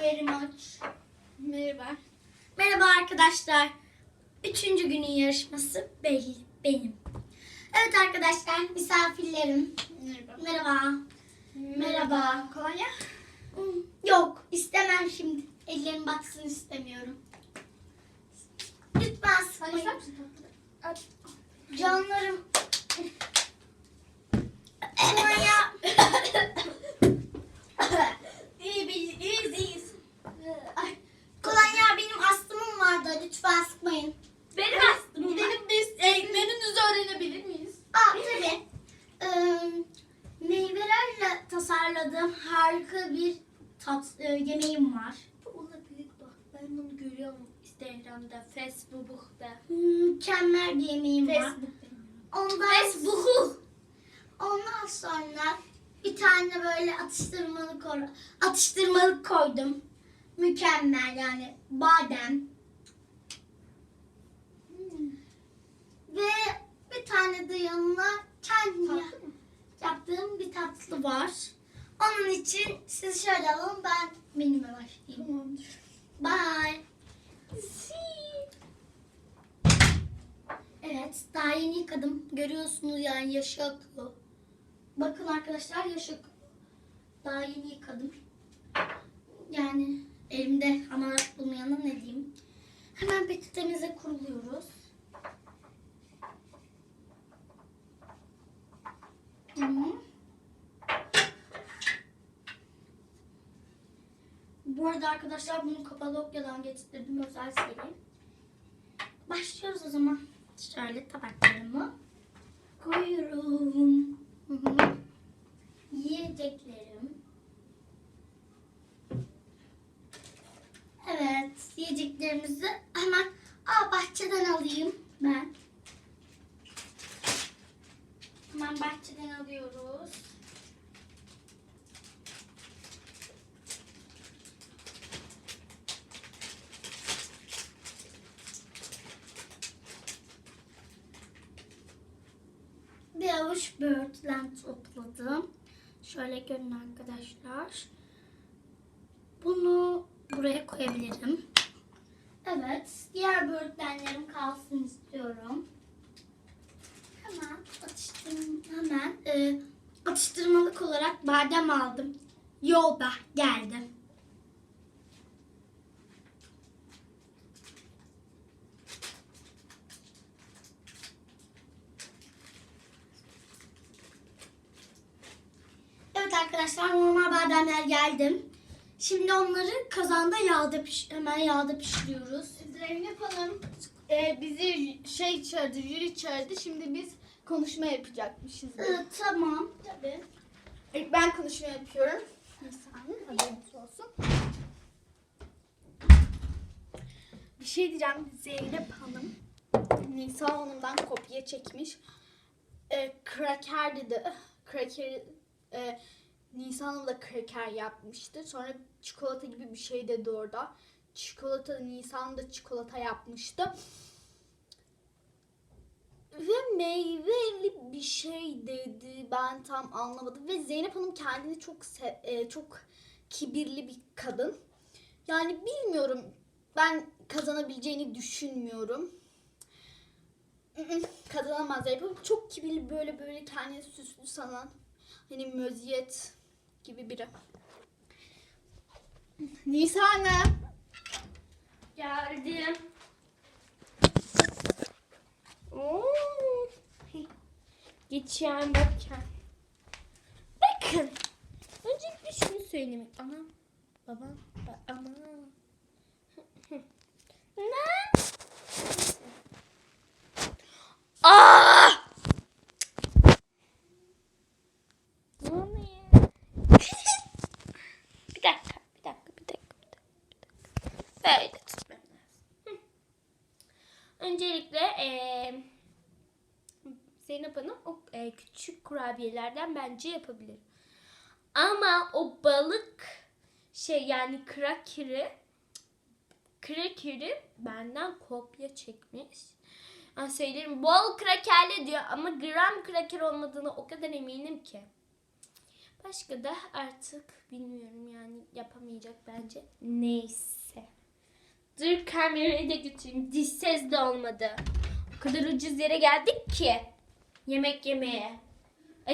very much. Merhaba. Merhaba arkadaşlar. Üçüncü günün yarışması belli, benim. Evet arkadaşlar misafirlerim. Merhaba. Merhaba. Merhaba. Kolonya? Hmm, Yok istemem şimdi. Ellerim batsın istemiyorum. Lütfen sıkmayın. Canlarım. Kolonya. İyi biz iyiyiz iyiyiz. Ay, Kolonya benim astımım vardı. Lütfen sıkmayın. Benim aslında. Gidelim biz e, menünüzü öğrenebilir miyiz? Aa tabii. Ee, meyvelerle tasarladığım harika bir tat e, yemeğim var. Bu olabilir bak. Ben bunu görüyorum Instagram'da, Facebook'ta. Mükemmel bir yemeğim var. Ondan, Facebook. ondan sonra bir tane böyle atıştırmalık atıştırmalık koydum. Mükemmel yani badem. Ve bir tane de yanına kendi yaptığım bir tatlı var. Onun için siz şöyle alın ben menüme başlayayım. Tamamdır. Bye. Evet daha yeni yıkadım. Görüyorsunuz yani yaşı akıyor. Bakın arkadaşlar yaşı akıyor. Daha yeni yıkadım. Yani elimde hamarat bulmayana ne diyeyim. Hemen peçetemize kuruluyoruz. Bu arada arkadaşlar bunu Kapadokya'dan getirdim özel seri. Başlıyoruz o zaman. Şöyle tabaklarımı koyuyorum. Yiyeceklerim. Evet, yiyeceklerimizi hemen aa, bahçeden alayım ben. Hemen bahçeden alıyoruz. Bir avuç böğürtlen topladım. Şöyle görün arkadaşlar. Bunu buraya koyabilirim. Evet. Diğer böğürtlenlerim kalsın istiyorum. Hemen atıştırm hemen e, atıştırmalık olarak badem aldım. Yolda geldi. Evet arkadaşlar normal bademler geldim. Şimdi onları kazanda yağda piş hemen yağda pişiriyoruz. Zeynep Hanım e, bizi şey çağırdı, jüri çağırdı. Şimdi biz konuşma yapacakmışız. Ee, tamam. Tabii. İlk ben konuşma yapıyorum. Bir saniye haberiniz olsun. Bir şey diyeceğim. Zeynep Hanım Nisa Hanım'dan kopya çekmiş. E, kraker dedi. Kraker e, Nisa Hanım da kraker yapmıştı. Sonra çikolata gibi bir şey dedi orada. Çikolata Nisa Hanım da çikolata yapmıştı. Ve meyveli bir şey dedi. Ben tam anlamadım. Ve Zeynep Hanım kendini çok e, çok kibirli bir kadın. Yani bilmiyorum. Ben kazanabileceğini düşünmüyorum. Kazanamaz Hanım. Çok kibirli böyle böyle kendini süslü sanan. Hani möziyet gibi biri. Nisa Hanım. Geldim. Oo. Geçen bakın. Bakın. Öncelikle şunu söylemek. Ana. Baba. Ba, ana. ne? Aa! Ne oluyor? bir dakika, bir dakika, bir dakika, bir dakika. Böyle tutmam lazım. Hı. Öncelikle eee Zeynep Hanım o e, küçük kurabiyelerden bence yapabilir. Ama o balık şey yani krakeri krakeri benden kopya çekmiş. Ben söylerim bol krakerli diyor ama gram kraker olmadığını o kadar eminim ki. Başka da artık bilmiyorum yani yapamayacak bence. Neyse. Dur kamerayı da götüreyim. Diş ses de olmadı. O kadar ucuz yere geldik ki. Yemek yemeye.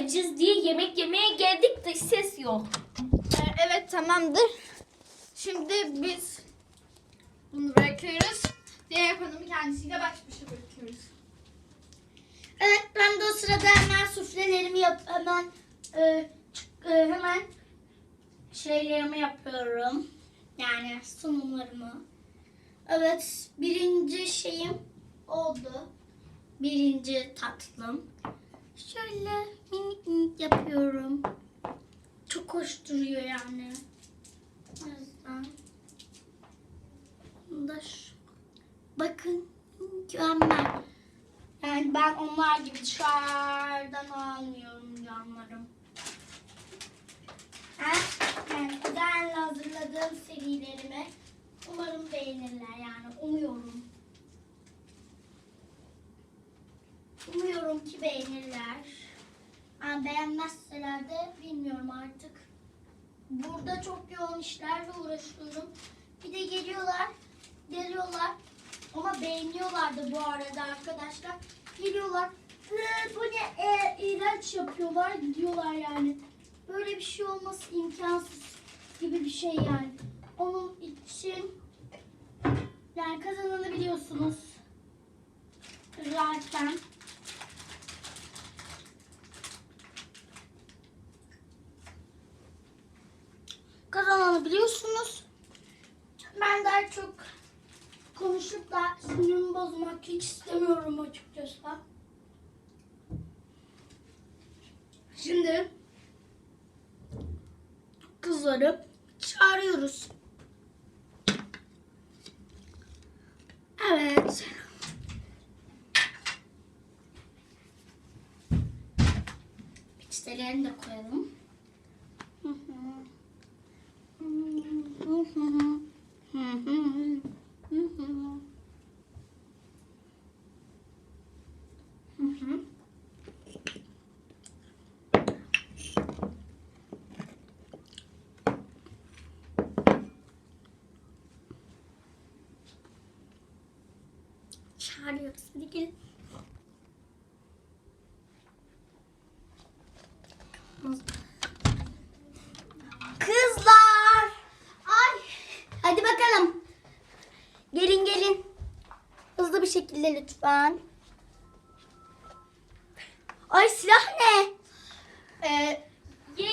Ucuz diye yemek yemeye geldik de ses yok. Ee, Evet tamamdır. Şimdi biz bunu bırakıyoruz. Zeynep Hanım'ı kendisiyle baş başa bırakıyoruz. Evet ben de o sırada hemen suflelerimi yap hemen e, e, hemen şeylerimi yapıyorum. Yani sunumlarımı. Evet birinci şeyim oldu. Birinci tatlım. Şöyle minik minik yapıyorum. Çok hoş duruyor yani. O yüzden. Bunu da şu- Bakın mükemmel. Yani ben onlar gibi dışarıdan almıyorum canlarım. Yani özenle hazırladığım serilerimi umarım beğenirler yani umuyorum. Umuyorum ki beğenirler. Yani beğenmezseler de bilmiyorum artık. Burada çok yoğun işlerle uğraşıyorum. Bir de geliyorlar, geliyorlar ama beğeniyorlar da bu arada arkadaşlar. Geliyorlar. "Ee, bu ne e, iğrenç yapıyorlar gidiyorlar yani. Böyle bir şey olması imkansız gibi bir şey yani. Onun için yani kazananı biliyorsunuz. Zaten. Kazananı biliyorsunuz. Ben daha çok konuşup da sinirimi bozmak hiç istemiyorum açıkçası. Şimdi kızları çağırıyoruz. Evet. Peçetelerini de koyalım. Hı hı. Çağırıyoruz. Hadi gelin. Kızlar. Ay. Hadi bakalım. Gelin gelin. Şekilde lütfen. Ay silah ne? Ee,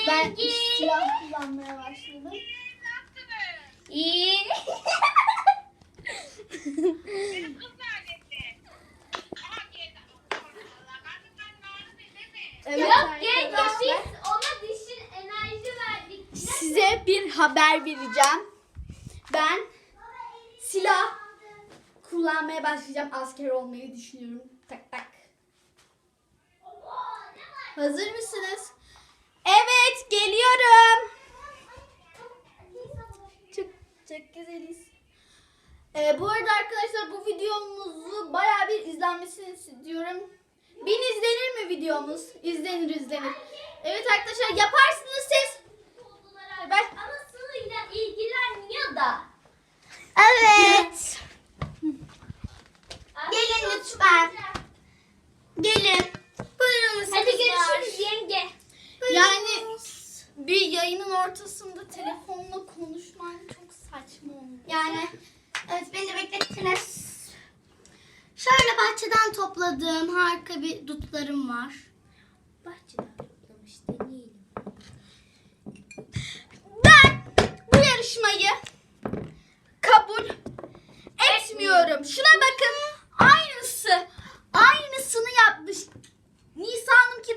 ben silah kullanmaya başladım. İyi. Evet Yok gel arkadaşlar. biz ona dişin enerji verdik. Size bir haber vereceğim. Ben silah kullanmaya başlayacağım. Asker olmayı düşünüyorum. Tak tak. Hazır mısınız? Evet geliyorum. Çok çok güzeliz. Ee, bu arada arkadaşlar bu videomuzu bayağı bir izlenmesini istiyorum. Bin izlenir mi videomuz? İzlenir izlenir. Evet arkadaşlar yaparsınız siz. Ben Anasıyla ilgilenmiyor da. Evet. Lütfen. Gelin. Buyurunuz Hadi görüşürüz yenge. Yani bir yayının ortasında telefonla konuşman çok saçma olmuş. Yani evet beni de beklettiniz. Şöyle bahçeden topladığım harika bir dutlarım var. Bahçeden toplamış deneyelim. Ben bu yarışmayı kabul etmiyorum. Şuna bakın. Aynısı.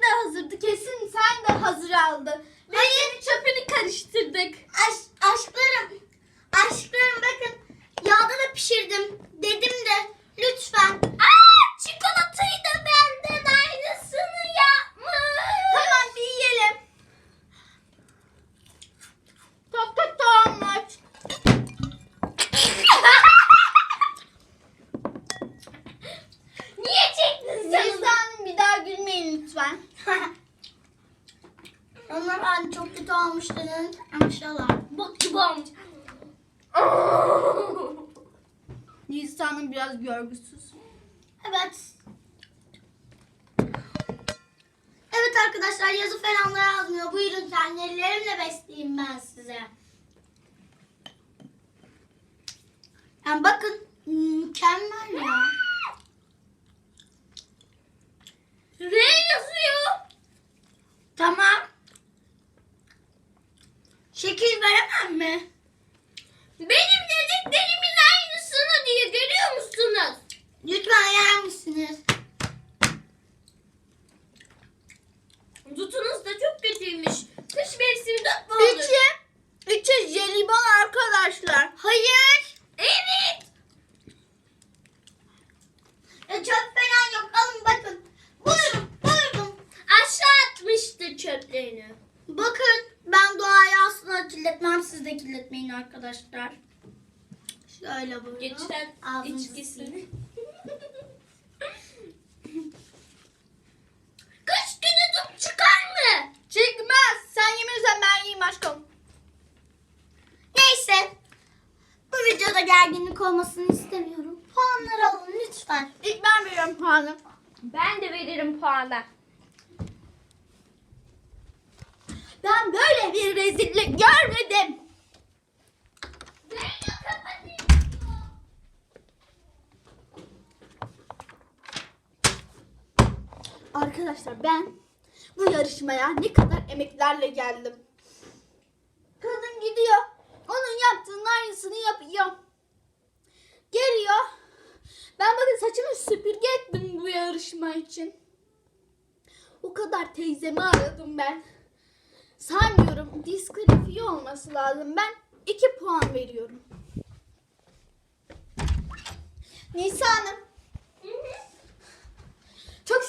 De hazırdı. Kesin sen de hazır aldın. Ve senin çöpünü karıştırdık. Aş, aşklarım. Aşklarım bakın. Yağda da pişirdim. Dedim de lütfen. Aa, çikolatayı da benden aynısını yapmış. Tamam bir yiyelim. Tak tak tamam aç. Niye çektin sen? Nisan'ın bir daha gülmeyin lütfen. Onlar hani çok Hanım biraz görgüsüz. Evet. Evet arkadaşlar yazı falan yazmıyor. Buyurun kendi ellerimle besleyeyim ben size. Yani bakın mükemmel ya. R yazıyor. Tamam. Şekil veremem mi? Benim dediklerimin aynısını diye görüyor musunuz? Lütfen yer misiniz? Tutunuz da çok kötüymüş. Kış mevsiminde ne olur? İçi, içi jelibon arkadaşlar. Hayır. Evet. Ya çöp falan yok. Alın bakın. Buyurun buyurun. Aşağı atmıştı çöplerini. Bakın ben doğayı asla kirletmem. Siz kirletmeyin arkadaşlar. Şöyle. Geçen Ağzınızı içkisini. Kış günü dup çıkar mı? Çıkmaz. Sen yemiyorsan ben yiyeyim aşkım. Neyse. Bu videoda gerginlik olmasını istemiyorum. Puanları alın lütfen. İlk ben veriyorum puanı. Ben de veririm puanı. Ben böyle bir rezillik görmedim. Zeynep kapatayım. Arkadaşlar ben bu yarışmaya ne kadar emeklerle geldim. Kadın gidiyor. Onun yaptığının aynısını yapıyor. Geliyor. Ben bakın saçımı süpürge ettim bu yarışma için. O kadar teyzemi aradım ben. Saymıyorum. Diskalifiye olması lazım. Ben 2 puan veriyorum. Nisa Hanım. Çok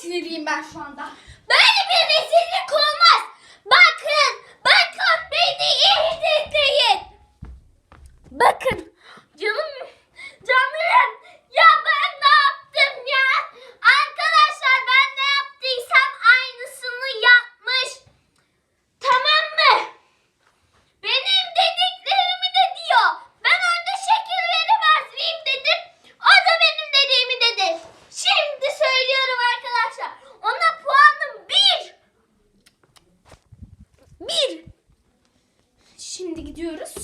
sinirliyim ben şu anda. Böyle bir rezillik olmaz. Bakın, bakın beni iyi dinleyin. diyoruz.